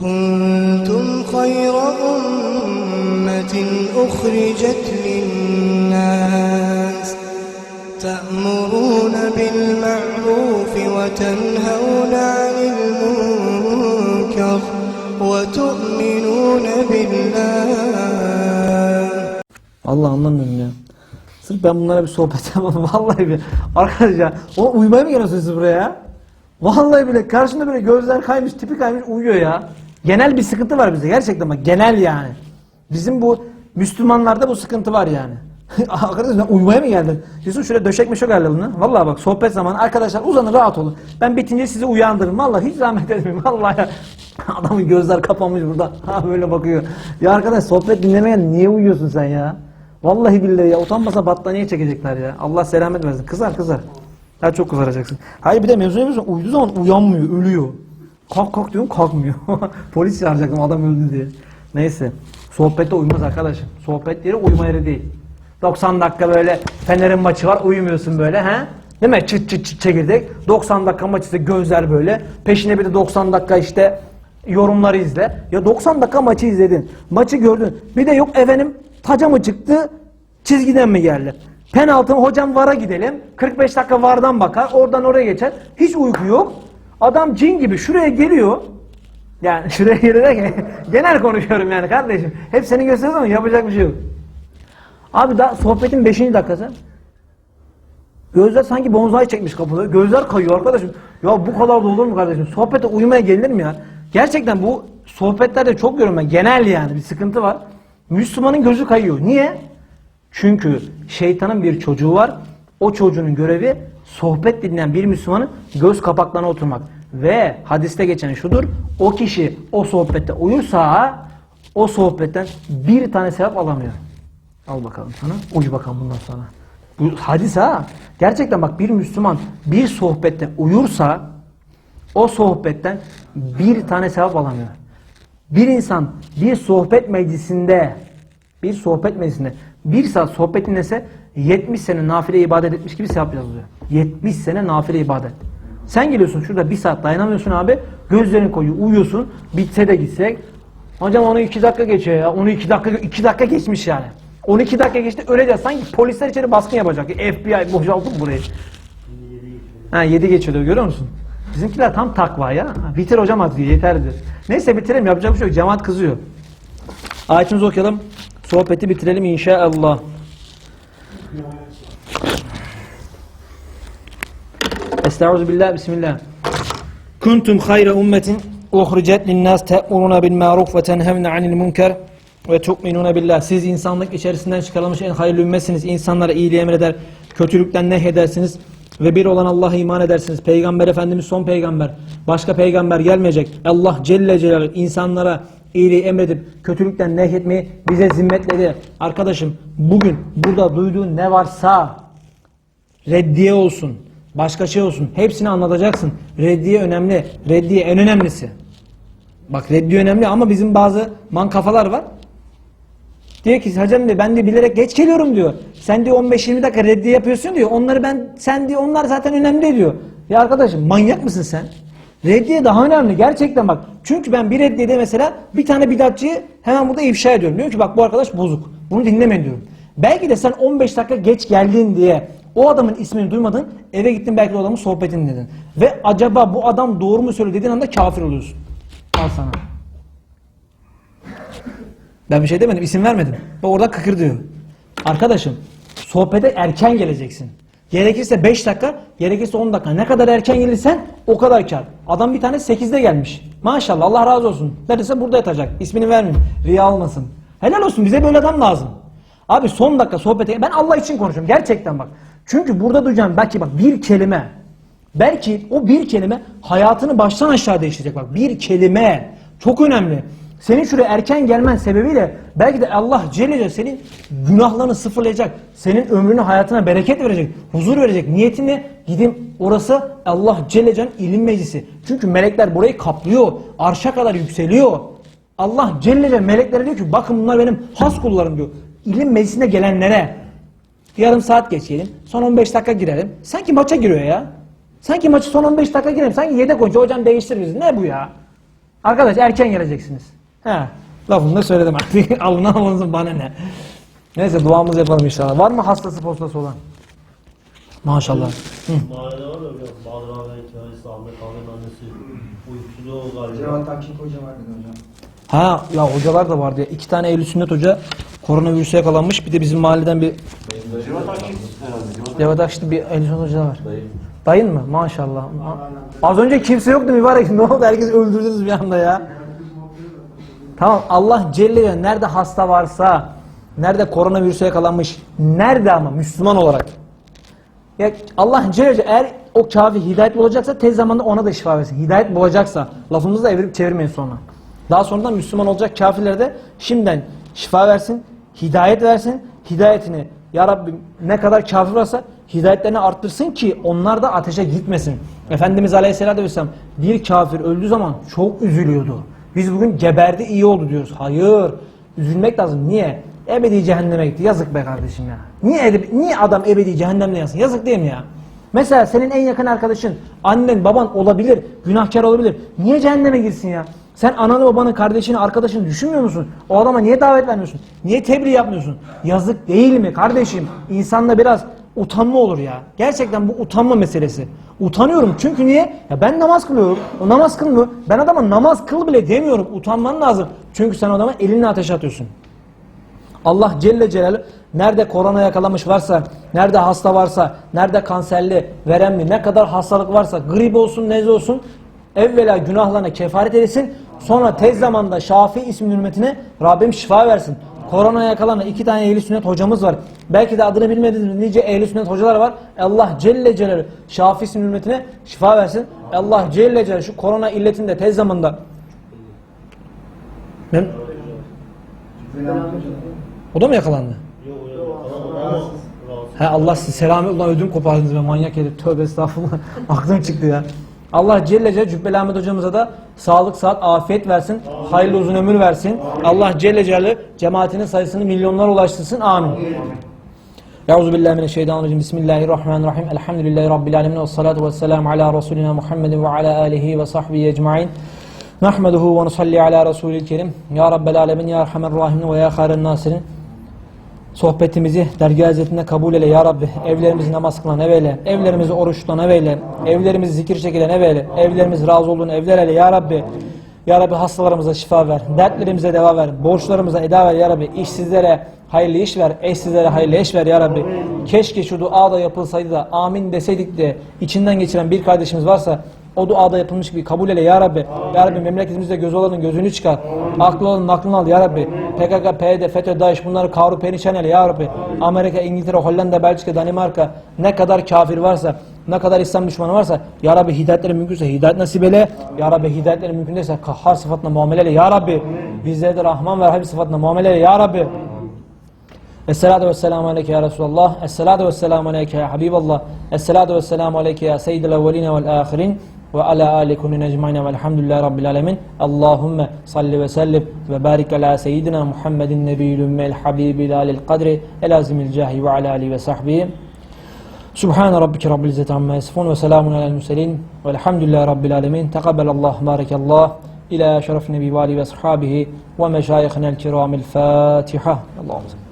كنتم خير أمة أخرجت للناس تأمرون بالمعروف وتنهون عن المنكر وتؤمنون بالله Allah anlamıyorum ya. Sırf ben bunlara bir sohbet yapmadım. Vallahi bir. Arkadaş ya. O uyumaya mı geliyorsunuz siz buraya ya? Vallahi bile karşında böyle gözler kaymış, tipi kaymış uyuyor ya. Genel bir sıkıntı var bize gerçekten bak genel yani. Bizim bu Müslümanlarda bu sıkıntı var yani. Arkadaş ben uyumaya mı geldin? Yusuf şöyle döşek meşok ayarlayalım Vallahi bak sohbet zamanı arkadaşlar uzanın rahat olun. Ben bitince sizi uyandırırım. Vallahi hiç zahmet etmeyin. Vallahi ya. Adamın gözler kapanmış burada. Ha böyle bakıyor. Ya arkadaş sohbet dinlemeyen niye uyuyorsun sen ya? Vallahi billahi ya utanmasa battaniye çekecekler ya. Allah selamet versin. Kızar kızar. Ya çok kızaracaksın. Hayır bir de mevzu ne biliyorsun? Uyuduğu zaman uyanmıyor, ölüyor. Kalk kalk diyorum kalkmıyor. Polis çağıracaktım adam öldü diye. Neyse. Sohbette uyumaz arkadaşım. Sohbet yeri uyuma yeri değil. 90 dakika böyle Fener'in maçı var uyumuyorsun böyle he? Değil mi? Çıt çıt çıt çekirdek. 90 dakika maçı ise gözler böyle. Peşine bir de 90 dakika işte yorumları izle. Ya 90 dakika maçı izledin. Maçı gördün. Bir de yok efendim taca mı çıktı çizgiden mi geldi? Penaltı mı hocam vara gidelim. 45 dakika vardan bakar. Oradan oraya geçer. Hiç uyku yok. Adam cin gibi şuraya geliyor. Yani şuraya gelerek genel konuşuyorum yani kardeşim. Hep seni gösteriyorum ama yapacak bir şey yok. Abi daha sohbetin 5. dakikası. Gözler sanki bonzai çekmiş kapıda. Gözler kayıyor arkadaşım. Ya bu kadar da olur mu kardeşim? Sohbete uyumaya gelinir mi ya? Gerçekten bu sohbetlerde çok görüyorum ben. Genel yani bir sıkıntı var. Müslümanın gözü kayıyor. Niye? Çünkü şeytanın bir çocuğu var. O çocuğun görevi sohbet dinleyen bir Müslümanın göz kapaklarına oturmak. Ve hadiste geçen şudur. O kişi o sohbette uyursa o sohbetten bir tane sevap alamıyor. Al bakalım sana. Uyu bakalım bundan sonra. Bu hadis ha. Gerçekten bak bir Müslüman bir sohbette uyursa o sohbetten bir tane sevap alamıyor. Bir insan bir sohbet meclisinde bir sohbet meclisinde bir saat sohbet dinlese 70 sene nafile ibadet etmiş gibi sevap yazılıyor. 70 sene nafile ibadet. Sen geliyorsun şurada bir saat dayanamıyorsun abi. Gözlerini koyuyor, uyuyorsun. Bitse de gitsek. Hocam onu 2 dakika geçiyor ya. Onu 2 dakika 2 dakika geçmiş yani. 12 dakika geçti öleceğiz. Sanki polisler içeri baskın yapacak. FBI boşaltın burayı. Ha 7 geçiyor görüyor musun? Bizimkiler tam takva ya. Bitir hocam hadi diyor. Neyse bitirelim yapacak bir şey yok. Cemaat kızıyor. Ayetimizi okuyalım. Sohbeti bitirelim inşallah. Estaizu billah bismillah. Kuntum hayra ummetin uhricet linnas te'muruna bil ma'ruf ve tenhevne anil munker ve tu'minuna billah. Siz insanlık içerisinden çıkarılmış en hayırlı ümmetsiniz. İnsanlara iyiliği emreder, kötülükten nehyedersiniz ve bir olan Allah'a iman edersiniz. Peygamber Efendimiz son peygamber. Başka peygamber gelmeyecek. Allah Celle Celaluhu insanlara iyiliği emredip kötülükten nehyetmeyi bize zimmetledi. Arkadaşım bugün burada duyduğun ne varsa reddiye olsun, başka şey olsun hepsini anlatacaksın. Reddiye önemli. Reddiye en önemlisi. Bak reddiye önemli ama bizim bazı man kafalar var. Diyor ki hocam diyor ben de bilerek geç geliyorum diyor. Sen diyor 15-20 dakika reddiye yapıyorsun diyor. Onları ben sen diyor onlar zaten önemli diyor. Ya arkadaşım manyak mısın sen? Reddiye daha önemli gerçekten bak. Çünkü ben bir reddiyede mesela bir tane bidatçıyı hemen burada ifşa ediyorum. Diyorum ki bak bu arkadaş bozuk. Bunu dinlemeyin diyorum. Belki de sen 15 dakika geç geldin diye o adamın ismini duymadın. Eve gittin belki de o adamın sohbetini dinledin. Ve acaba bu adam doğru mu söylüyor dediğin anda kafir oluyorsun. Al sana. Ben bir şey demedim, isim vermedim. Bak orada kıkır diyor. Arkadaşım, sohbete erken geleceksin. Gerekirse 5 dakika, gerekirse 10 dakika. Ne kadar erken gelirsen o kadar kar. Adam bir tane 8'de gelmiş. Maşallah Allah razı olsun. Neredeyse burada yatacak. İsmini vermeyeyim. Riya olmasın. Helal olsun bize böyle adam lazım. Abi son dakika sohbete ben Allah için konuşuyorum gerçekten bak. Çünkü burada duyacağım belki bak bir kelime. Belki o bir kelime hayatını baştan aşağı değiştirecek bak. Bir kelime çok önemli. Senin şuraya erken gelmen sebebiyle belki de Allah Celle senin günahlarını sıfırlayacak. Senin ömrünü hayatına bereket verecek. Huzur verecek. Niyetin ne? Gidin orası Allah Celle Celaluhu'nun ilim meclisi. Çünkü melekler burayı kaplıyor. Arşa kadar yükseliyor. Allah Celle Celaluhu meleklere diyor ki bakın bunlar benim has kullarım diyor. İlim meclisine gelenlere yarım saat geçelim. Son 15 dakika girelim. Sanki maça giriyor ya. Sanki maçı son 15 dakika girelim. Sanki yedek oyuncu hocam değiştir. Ne bu ya? Arkadaş erken geleceksiniz. He. Lafını da söyledim artık. Alın almanızın bana ne. Neyse duamızı yapalım inşallah. Var mı hastası postası olan? Maşallah. Mahallede var ya hocam. Bahadır abi, kendisi, Ahmet abinin annesi. Uykusuz o galiba. Cevat Akçık Hoca vardı hocam. Ha ya hocalar da vardı ya. İki tane Eylül Sünnet hoca koronavirüse yakalanmış. Bir de bizim mahalleden bir Cevat Akşit'te bir Eylül Sünnet hoca var. Dayın mı? Maşallah. Az önce kimse yoktu mübarek. Ne oldu? Herkes öldürdünüz bir anda ya. Tamam Allah Celle ve nerede hasta varsa, nerede koronavirüse yakalanmış, nerede ama Müslüman olarak. Ya Allah Celle eğer o kafir hidayet bulacaksa tez zamanda ona da şifa versin. Hidayet bulacaksa lafımızı da evirip çevirmeyin sonra. Daha sonradan Müslüman olacak kafirlere de şimdiden şifa versin, hidayet versin. Hidayetini ya Rabbim ne kadar kafir varsa hidayetlerini arttırsın ki onlar da ateşe gitmesin. Efendimiz Aleyhisselatü Vesselam bir kafir öldüğü zaman çok üzülüyordu. Biz bugün geberdi iyi oldu diyoruz. Hayır. Üzülmek lazım. Niye? Ebedi cehenneme gitti. Yazık be kardeşim ya. Niye, ede- niye adam ebedi cehennemde yansın? Yazık değil mi ya? Mesela senin en yakın arkadaşın, annen, baban olabilir, günahkar olabilir. Niye cehenneme girsin ya? Sen ananı, babanı, kardeşini, arkadaşını düşünmüyor musun? O adama niye davet vermiyorsun? Niye tebliğ yapmıyorsun? Yazık değil mi kardeşim? İnsanda biraz utanma olur ya. Gerçekten bu utanma meselesi. Utanıyorum çünkü niye? Ya ben namaz kılıyorum. O namaz kılmıyor. Ben adama namaz kıl bile demiyorum. Utanman lazım. Çünkü sen adama elini ateşe atıyorsun. Allah Celle Celaluhu nerede korona yakalamış varsa, nerede hasta varsa, nerede kanserli, veremli, ne kadar hastalık varsa, grip olsun, nezle olsun, evvela günahlarına kefaret edesin, sonra tez zamanda Şafi isminin hürmetine Rabbim şifa versin. Korona yakalanan iki tane ehli sünnet hocamız var. Belki de adını bilmediğiniz nice ehli sünnet hocalar var. Allah Celle Celaluhu Şafi isminin hürmetine şifa versin. Allah Celle Celaluhu şu korona illetinde tez zamanda Mem- o da mı yakalandı? He Allah sizi selamet ulan ödüm kopardınız be manyak herif. Tövbe estağfurullah. Aklım çıktı ya. Allah Celle Celle Cübbeli Ahmet hocamıza da sağlık, saat, afiyet versin. Hayırlı uzun ömür versin. Allah Celle Celle cemaatinin sayısını milyonlara ulaştırsın. Amin. Euzu billahi mineşşeytanirracim. Bismillahirrahmanirrahim. Elhamdülillahi rabbil alamin ve salatu vesselam ala resulina Muhammedin ve ala alihi ve sahbihi ecmaîn. Nahmeduhu ve nusalli ala Resulil Kerim. Ya Rabbel alemin ya Erhamer Rahimin ve ya Hayren Nasirin. Sohbetimizi dergah hizmetinde kabul eyle ya Rabbi. Evlerimizi namaz kılan eveyle. Evlerimizi oruç tutan eveyle. Evlerimizi zikir çekilen eveyle. Evlerimiz razı olduğun evler eyle ya Rabbi. Ya Rabbi hastalarımıza şifa ver. Dertlerimize deva ver. Borçlarımıza eda ver ya Rabbi. İşsizlere hayırlı iş ver. Eşsizlere hayırlı eş ver ya Rabbi. Keşke şu dua da yapılsaydı da amin deseydik de içinden geçiren bir kardeşimiz varsa o duada yapılmış gibi kabul eyle ya Rabbi. Ya Rabbi memleketimizde gözü olanın gözünü çıkar. Aklı olanın aklını al ya Rabbi. PKK, PYD, FETÖ, DAEŞ bunları kavru perişan eyle ya Rabbi. Amerika, İngiltere, Hollanda, Belçika, Danimarka ne kadar kafir varsa, ne kadar İslam düşmanı varsa ya Rabbi hidayetleri mümkünse hidayet nasip eyle. Ya Rabbi hidayetleri mümkün değilse kahhar sıfatla muamele eyle ya Rabbi. Bizlere de Rahman ve Rahim sıfatla muamele eyle ya Rabbi. Esselatu vesselamu aleyke ya Resulallah. Esselatu vesselamu aleyke ya Habiballah. Esselatu vesselamu aleyke ya Seyyidil evveline vel ahirin. Ve ala ali kulli necmaine velhamdülillahi rabbil alemin. Allahümme salli ve sellim ve barik ala seyyidina Muhammedin nebiyyül ümmel habibil alil kadri el azimil cahi ve ala ali ve sahbihi. Subhan rabbike rabbil izzeti amma yasifun ve selamun alel murselin velhamdülillahi rabbil alemin. Tekabbelallah, barakallah. Nebi ve ali ve ashabihi ve meşayihinel kiramil Fatiha. Allah'ım.